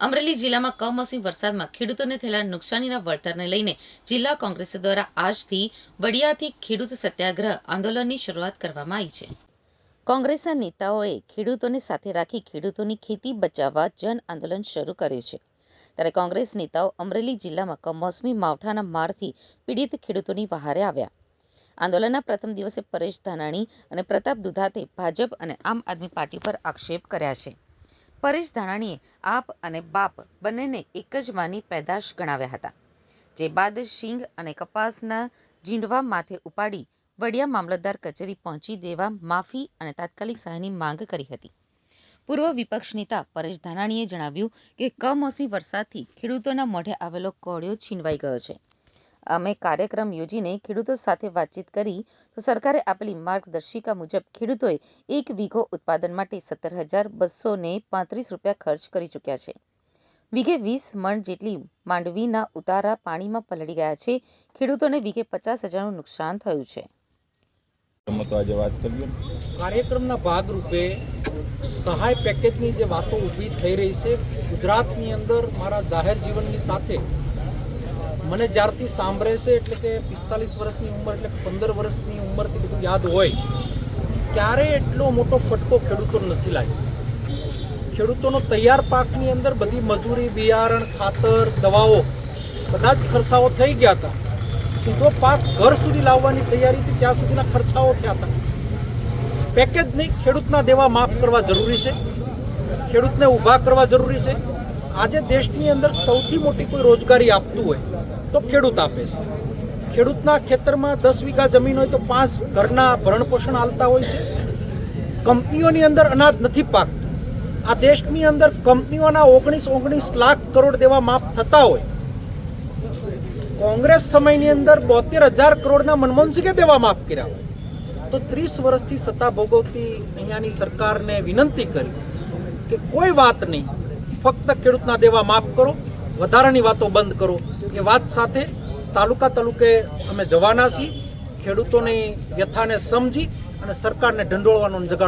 અમરેલી જિલ્લામાં કમોસમી વરસાદમાં ખેડૂતોને થયેલા નુકસાનીના વળતરને લઈને જિલ્લા કોંગ્રેસ દ્વારા આજથી વડિયાથી ખેડૂત સત્યાગ્રહ આંદોલનની શરૂઆત કરવામાં આવી છે. કોંગ્રેસના નેતાઓએ ખેડૂતોને સાથે રાખી ખેડૂતોની ખેતી બચાવવા જન આંદોલન શરૂ કર્યું છે. ત્યારે કોંગ્રેસ નેતાઓ અમરેલી જિલ્લામાં કમોસમી માવઠાના મારથી પીડિત ખેડૂતોની વહારે આવ્યા. આંદોલનના પ્રથમ દિવસે પરેશ ધાનાણી અને પ્રતાપ દુધાતે ભાજપ અને આમ આદમી પાર્ટી પર આક્ષેપ કર્યા છે. પરેશ ધાનાણીએ આપ અને બાપ બંનેને એક જ માની પેદાશ ગણાવ્યા હતા, જે બાદ શીંગ અને કપાસના ઝીંડવા માથે ઉપાડી વડિયા મામલતદાર કચેરી પહોંચી દેવા માફી અને તાત્કાલિક સહાયની માંગ કરી હતી. પૂર્વ વિપક્ષ નેતા પરેશ ધાનાણીએ જણાવ્યું કે કમોસમી વરસાદથી ખેડૂતોના મોઢે આવેલો કોળિયો છીનવાઈ ગયો છે. અમે કાર્યક્રમ યોજીને ખેડૂતો સાથે વાતચીત કરી તો સરકારે આપેલી માર્ગદર્શિકા મુજબ ખેડૂતોએ એક વીઘો ઉત્પાદન માટે સત્તર હજાર બસો ને પાંત્રીસ રૂપિયા ખર્ચ કરી ચૂક્યા છે. વીઘે વીસ મણ જેટલી માંડવીના ઉતારા પાણીમાં પલળી ગયા છે. ખેડૂતોને વીઘે પચાસ હજારનું નુકસાન થયું છે. આજે વાત કરીએ. કાર્યક્રમના ભાગરૂપે સહાય પેકેજની જે વાતો ઊભી થઈ રહી છે ગુજરાતની અંદર મારા જાહેર જીવનની સાથે મને જ્યારથી સાંભળે છે એટલે કે પિસ્તાલીસ વર્ષની ઉંમર, એટલે પંદર વર્ષની ઉંમરથી બધું યાદ હોય ત્યારે એટલો મોટો ફટકો ખેડૂતો નથી લાગ્યો? ખેડૂતોનો તૈયાર પાકની અંદર બધી મજૂરી, બિયારણ, ખાતર, દવાઓ બધા જ ખર્ચાઓ થઈ ગયા હતા. સીધો પાક ઘર સુધી લાવવાની તૈયારી હતી, ત્યાં સુધીના ખર્ચાઓ થયા હતા. પેકેજ નહીં, ખેડૂતના દેવા માફ કરવા જરૂરી છે. ખેડૂતને ઊભા કરવા જરૂરી છે. આજે દેશની અંદર સૌથી મોટી કોઈ રોજગારી આપતું હોય તો ખેડૂત આપે છે. ખેડૂતના ખેતરમાં દસ વીઘા જમીન હોય તો પાંચ ઘરના ભરણપોષણ હાલતા હોય છે. કંપનીઓની અંદર અનાજ નથી પાકતું. આ દેશની અંદર કંપનીઓના ઓગણીસ ઓગણીસ લાખ કરોડ દેવા માફ થતા હોય. કોંગ્રેસ સમયની અંદર બોતેર હજાર કરોડના મનમોહનસિંહે દેવા માફ કર્યા હોય. તો ત્રીસ વર્ષથી સત્તા ભોગવતી અહીંયાની સરકારને વિનંતી કરી કે કોઈ વાત નહીં. ફક્ત ખેડૂતના દેવા માફ કરો. વધારાની વાતો બંધ કરો. એ વાત સાથે તાલુકા તાલુકે અમે જવાના છીએ. ખેડૂતોની વ્યથાને સમજી અને સરકારને ઢંઢોળવાનો જગાડ